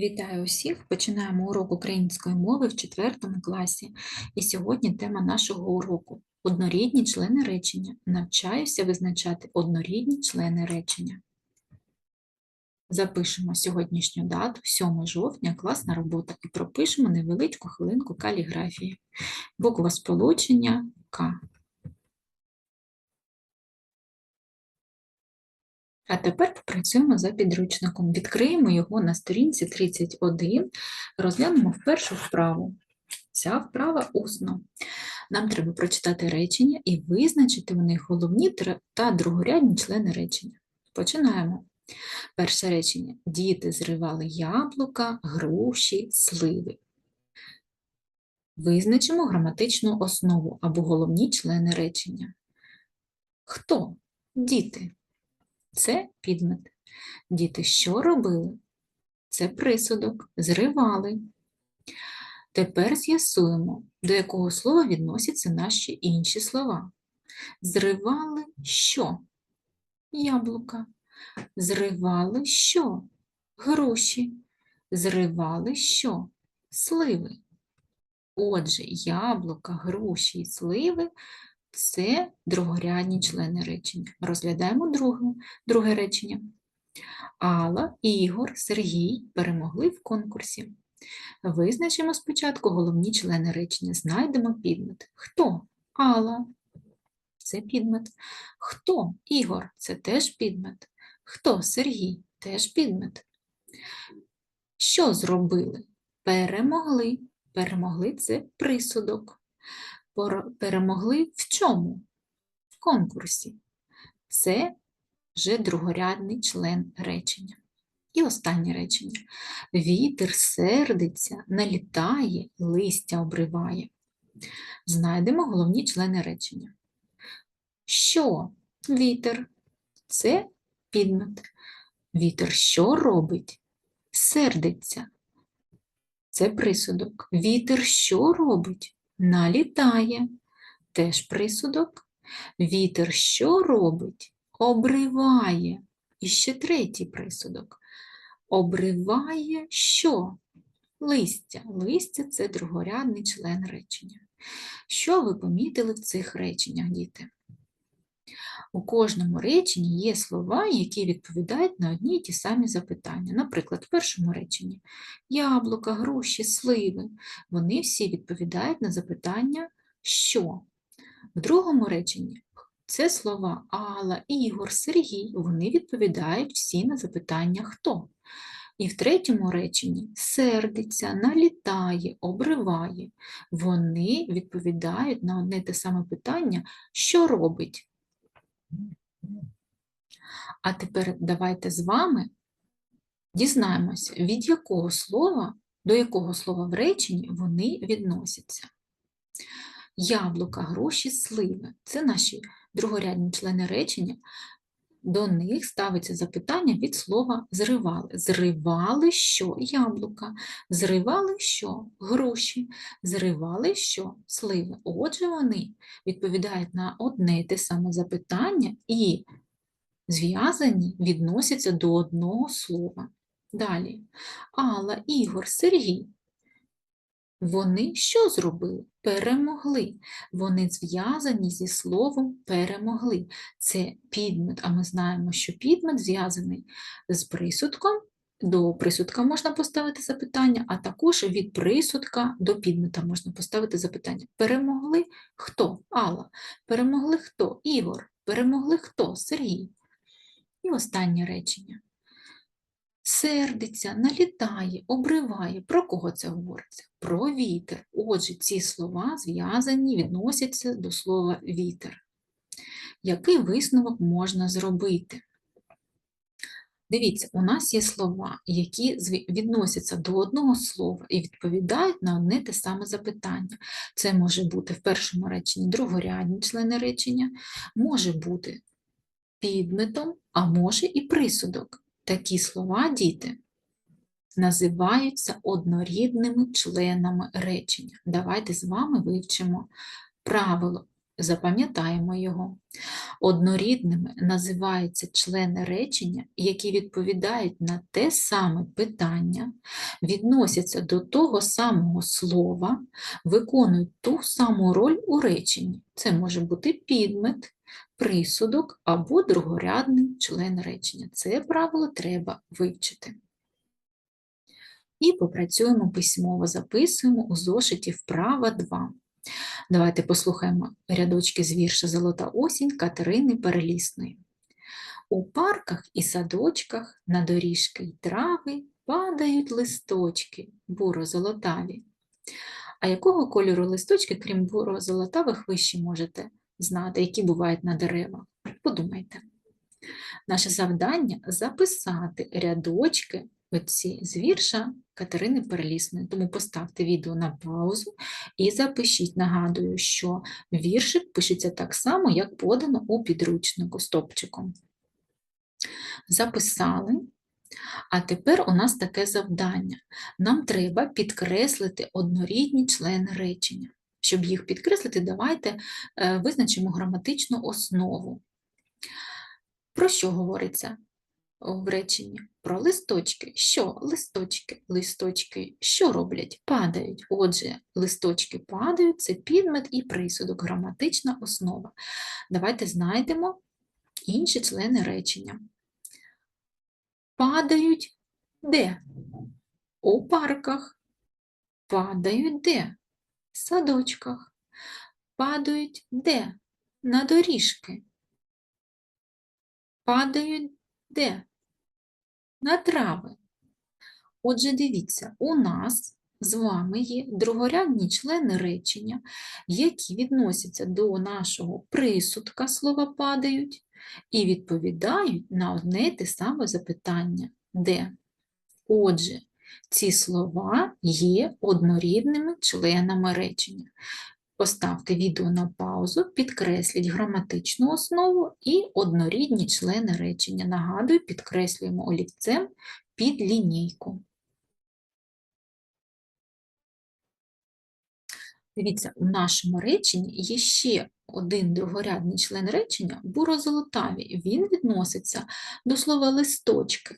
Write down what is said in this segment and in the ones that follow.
Вітаю усіх! Починаємо урок української мови в 4 класі. І сьогодні тема нашого уроку однорідні члени речення. Навчаюся визначати однорідні члени речення. Запишемо сьогоднішню дату, 7 жовтня, класна робота, і пропишемо невеличку хвилинку каліграфії. Буква сполучення К. А тепер попрацюємо за підручником. Відкриємо його на сторінці 31, розглянемо першу вправу. Ця вправа усно. Нам треба прочитати речення і визначити в них головні та другорядні члени речення. Починаємо. Перше речення. Діти зривали яблука, груші, сливи. Визначимо граматичну основу або головні члени речення. Хто? Діти. Це підмет. Діти що робили? Це присудок, зривали. Тепер з'ясуємо, до якого слова відносяться наші інші слова. Зривали що? Яблука. Зривали що? Груші. Зривали що? Сливи. Отже, яблука, груші і сливи це другорядні члени речення. Розглядаємо друге, друге речення. Алла, Ігор, Сергій перемогли в конкурсі. Визначимо спочатку головні члени речення. Знайдемо підмет. Хто? Алла. Це підмет. Хто? Ігор. Це теж підмет. Хто? Сергій. Теж підмет. Що зробили? Перемогли. Перемогли це присудок. Перемогли в чому? В конкурсі. Це вже другорядний член речення. І останнє речення. Вітер сердиться, налітає, листя обриває. Знайдемо головні члени речення. Що вітер? Це підмет. Вітер що робить? Сердиться. Це присудок. Вітер що робить? Налітає. Теж присудок. Вітер що робить? Обриває. І ще третій присудок. Обриває що? Листя. Листя це другорядний член речення. Що ви помітили в цих реченнях, діти? У кожному реченні є слова, які відповідають на одні й ті самі запитання. Наприклад, в першому реченні яблука, груші, сливи. Вони всі відповідають на запитання що. В другому реченні це слова Алла, Ігор, Сергій. Вони відповідають всі на запитання хто. І в третьому реченні сердиться, налітає, обриває. Вони відповідають на одне те саме питання, що робить. А тепер давайте з вами дізнаємося, від якого слова, до якого слова в реченні вони відносяться. Яблука, гроші, сливи це наші другорядні члени речення. До них ставиться запитання від слова зривали. Зривали що? Яблука. Зривали що? Гроші. Зривали що? Сливи. Отже, вони відповідають на одне те саме запитання і зв'язані відносяться до одного слова. Далі. Алла, Ігор, Сергій. Вони що зробили? Перемогли. Вони зв'язані зі словом перемогли. Це підмет, а ми знаємо, що підмет зв'язаний з присудком. До присудка можна поставити запитання, а також від присудка до підмета можна поставити запитання. Перемогли хто? Алла. Перемогли хто? Ігор. Перемогли хто? Сергій. І останнє речення. Сердиться, налітає, обриває. Про кого це говориться? Про вітер. Отже, ці слова зв'язані, відносяться до слова вітер. Який висновок можна зробити? Дивіться, у нас є слова, які відносяться до одного слова і відповідають на одне те саме запитання. Це може бути в першому реченні другорядні члени речення, може бути підметом, а може і присудок. Такі слова, діти, називаються однорідними членами речення. Давайте з вами вивчимо правило Запам'ятаємо його. Однорідними називаються члени речення, які відповідають на те саме питання, відносяться до того самого слова, виконують ту саму роль у реченні. Це може бути підмет, присудок або другорядний член речення. Це правило треба вивчити. І попрацюємо письмово, записуємо у зошиті вправа 2. Давайте послухаємо рядочки з вірша Золота осінь Катерини Перелісної. У парках і садочках на доріжки й трави падають листочки буро-золотаві. А якого кольору листочки, крім буро-золотавих, ви ще можете знати, які бувають на деревах? Подумайте. Наше завдання записати рядочки оці з вірша Катерини Перелісної. Тому поставте відео на паузу і запишіть. Нагадую, що віршик пишеться так само, як подано у підручнику стопчиком. Записали. А тепер у нас таке завдання. Нам треба підкреслити однорідні члени речення. Щоб їх підкреслити, давайте е, визначимо граматичну основу. Про що говориться? в реченні про листочки. Що листочки? Листочки що роблять? Падають. Отже, листочки падають це підмет і присудок, граматична основа. Давайте знайдемо інші члени речення. Падають де? У парках. Падають де? Садочках. Падають де? На доріжки. Падають де? на трави. Отже, дивіться, у нас з вами є другорядні члени речення, які відносяться до нашого присудка слова падають і відповідають на одне й те саме запитання де. Отже, ці слова є однорідними членами речення. Поставте відео на паузу, підкресліть граматичну основу і однорідні члени речення. Нагадую, підкреслюємо олівцем під лінійку. Дивіться, у нашому реченні є ще один другорядний член речення бурозолотаві. Він відноситься до слова листочки.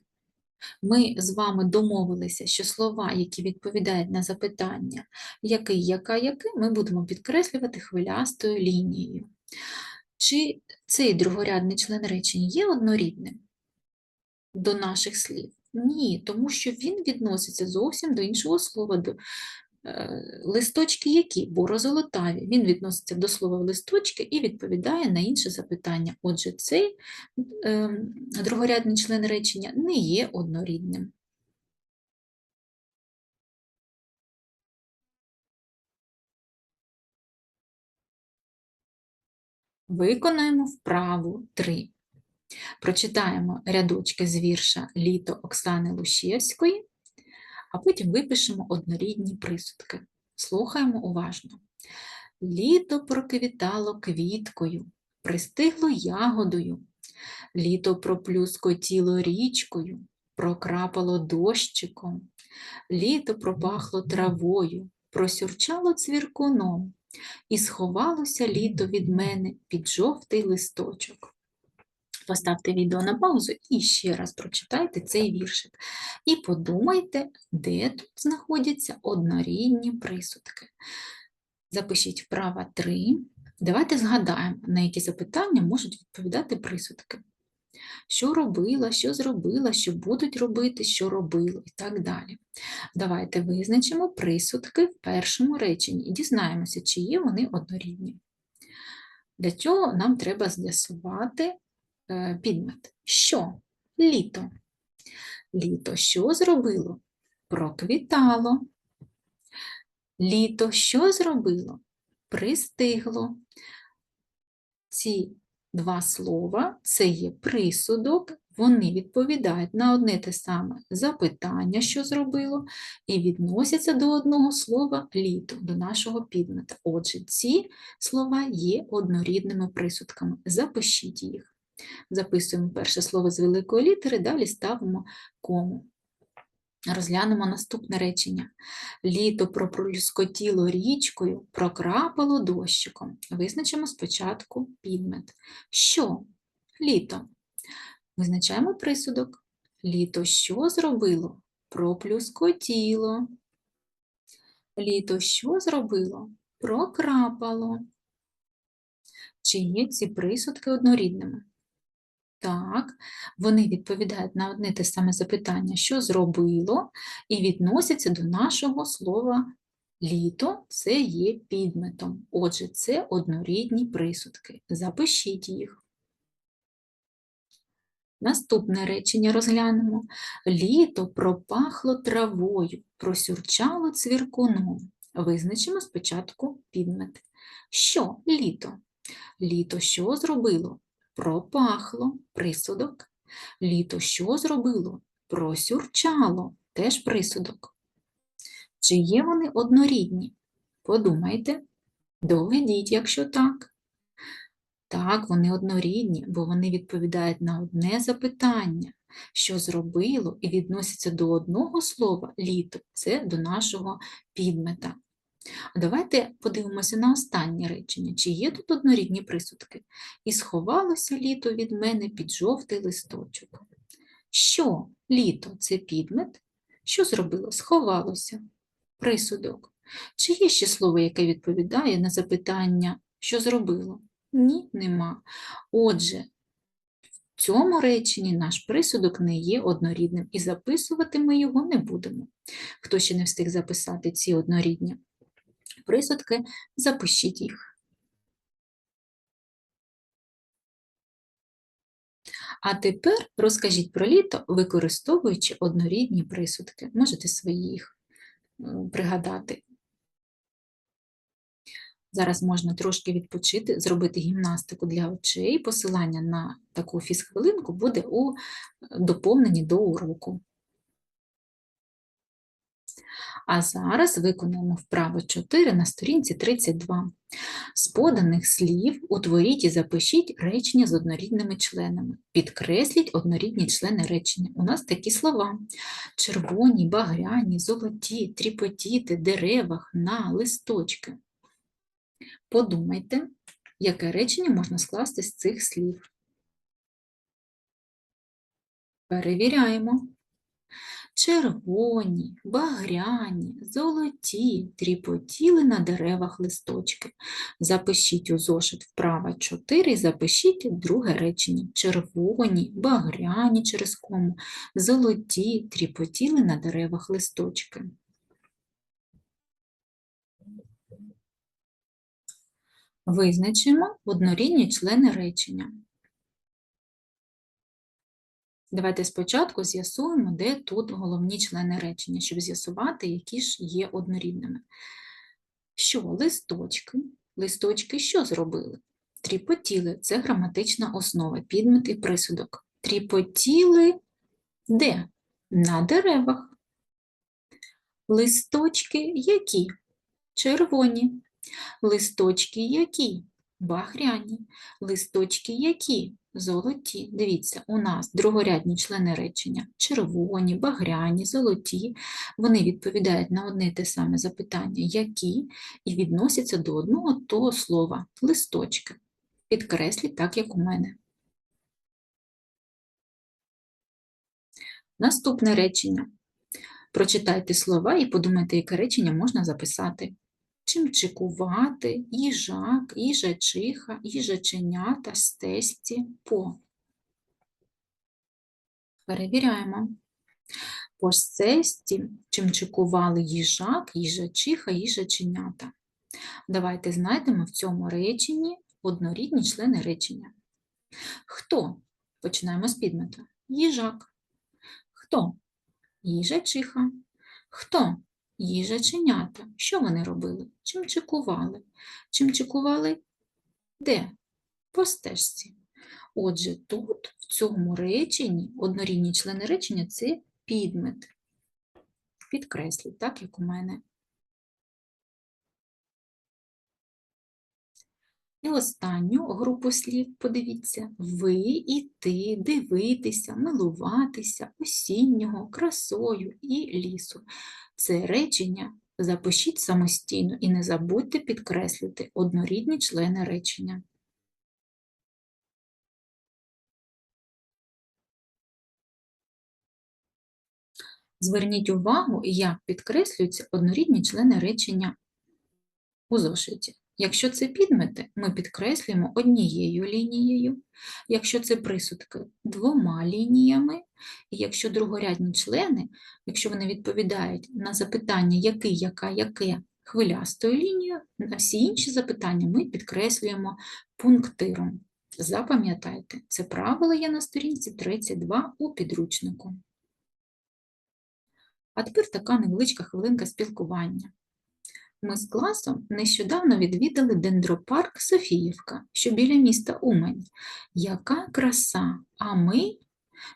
Ми з вами домовилися, що слова, які відповідають на запитання, який, яка, який, ми будемо підкреслювати хвилястою лінією. Чи цей другорядний член речення є однорідним до наших слів? Ні, тому що він відноситься зовсім до іншого слова, до листочки які? Бурозолотаві. Він відноситься до слова листочки і відповідає на інше запитання. Отже, цей е, другорядний член речення не є однорідним. Виконаємо вправу 3. Прочитаємо рядочки з вірша Літо Оксани Лущевської а потім випишемо однорідні присудки. Слухаємо уважно. Літо проквітало квіткою, пристигло ягодою, літо проплюскотіло річкою, прокрапало дощиком, літо пропахло травою, просюрчало цвіркуном, і сховалося літо від мене під жовтий листочок. Поставте відео на паузу і ще раз прочитайте цей віршик. І подумайте, де тут знаходяться однорідні присудки. Запишіть вправа 3. Давайте згадаємо, на які запитання можуть відповідати присудки. Що робила, що зробила, що будуть робити, що робило і так далі. Давайте визначимо присудки в першому реченні і дізнаємося, чи є вони однорідні. Для цього нам треба з'ясувати підмет. Що? Літо. Літо що зробило? Проквітало. Літо що зробило? Пристигло. Ці два слова це є присудок, вони відповідають на одне те саме запитання, що зробило, і відносяться до одного слова літо, до нашого підмета. Отже, ці слова є однорідними присудками. Запишіть їх. Записуємо перше слово з великої літери, далі ставимо кому. Розглянемо наступне речення. Літо проплюскотіло річкою, прокрапало дощиком. Визначимо спочатку підмет. Що? Літо. Визначаємо присудок. Літо що зробило? Проплюскотіло. Літо що зробило? Прокрапало. Чи є ці присудки однорідними? Так, вони відповідають на одне те саме запитання, що зробило, і відносяться до нашого слова літо це є підметом. Отже, це однорідні присудки. Запишіть їх. Наступне речення розглянемо. Літо пропахло травою, просюрчало цвіркуном. Визначимо спочатку підмет. Що літо? Літо що зробило? Пропахло присудок. Літо що зробило? Просюрчало теж присудок. Чи є вони однорідні? Подумайте, доведіть, якщо так. Так, вони однорідні, бо вони відповідають на одне запитання, що зробило і відносяться до одного слова літо, це до нашого підмета. Давайте подивимося на останнє речення, чи є тут однорідні присудки. І сховалося літо від мене під жовтий листочок. Що літо це підмет? Що зробило? Сховалося. Присудок. Чи є ще слово, яке відповідає на запитання, що зробило? Ні, нема. Отже, в цьому реченні наш присудок не є однорідним, і записувати ми його не будемо. Хто ще не встиг записати ці однорідні присудки, запишіть їх. А тепер розкажіть про літо, використовуючи однорідні присудки. Можете свої їх пригадати. Зараз можна трошки відпочити, зробити гімнастику для очей. Посилання на таку фізхвилинку буде у доповненні до уроку. А зараз виконуємо вправо 4 на сторінці 32. З поданих слів утворіть і запишіть речення з однорідними членами. Підкресліть однорідні члени речення. У нас такі слова: червоні, багряні, золоті, тріпотіти, дерева, хна, листочки. Подумайте, яке речення можна скласти з цих слів. Перевіряємо. Червоні, багряні, золоті, тріпотіли на деревах листочки. Запишіть у зошит вправа 4 і запишіть друге речення. Червоні, багряні через кому, золоті, тріпотіли на деревах листочки. Визначимо однорідні члени речення. Давайте спочатку з'ясуємо, де тут головні члени речення, щоб з'ясувати, які ж є однорідними. Що листочки? Листочки що зробили? Тріпотіли це граматична основа, підмет і присудок. Тріпотіли де? На деревах. Листочки які? Червоні. Листочки які? Багряні. Листочки які? Золоті. Дивіться, у нас другорядні члени речення червоні, багряні, золоті. Вони відповідають на одне те саме запитання, які, і відносяться до одного того слова листочки. Підкресліть так, як у мене. Наступне речення. Прочитайте слова і подумайте, яке речення можна записати. Чимчикувати, їжак, їжачиха, їжаченята, стесті, по. Перевіряємо. По стесті чимчикували їжак, їжачиха, їжаченята. Давайте знайдемо в цьому реченні однорідні члени речення. Хто? Починаємо з підмета. Їжак. Хто? Їжачиха. Хто? Їжаченята. Що вони робили? Чим чекували? Чим чекували? де? По стежці. Отже, тут, в цьому реченні, однорідні члени речення це підмет. Підкресліть, так, як у мене. І останню групу слів подивіться: ви, іти, дивитися, милуватися, осіннього, красою і лісу. Це речення запишіть самостійно і не забудьте підкреслити однорідні члени речення. Зверніть увагу, як підкреслюються однорідні члени речення у зошиті. Якщо це підмети, ми підкреслюємо однією лінією, якщо це присудки двома лініями, і якщо другорядні члени, якщо вони відповідають на запитання який, яка, яке хвилястою лінією, на всі інші запитання ми підкреслюємо пунктиром. Запам'ятайте, це правило є на сторінці 32 у підручнику. А тепер така невеличка хвилинка спілкування. Ми з класом нещодавно відвідали дендропарк Софіївка, що біля міста Умань. Яка краса! А ми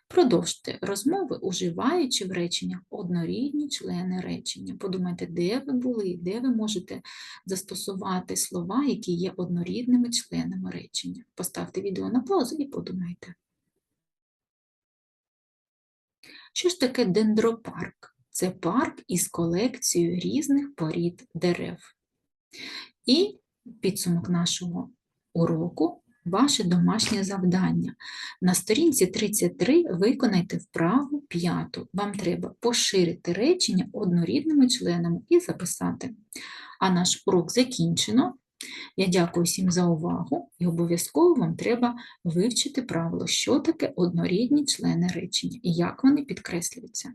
продовжте розмови, уживаючи в реченнях однорідні члени речення. Подумайте, де ви були, де ви можете застосувати слова, які є однорідними членами речення. Поставте відео на паузу і подумайте. Що ж таке дендропарк? Це парк із колекцією різних порід дерев. І підсумок нашого уроку ваше домашнє завдання. На сторінці 33 виконайте вправу п'яту. Вам треба поширити речення однорідними членами і записати. А наш урок закінчено. Я дякую всім за увагу і обов'язково вам треба вивчити правило, що таке однорідні члени речення і як вони підкреслюються.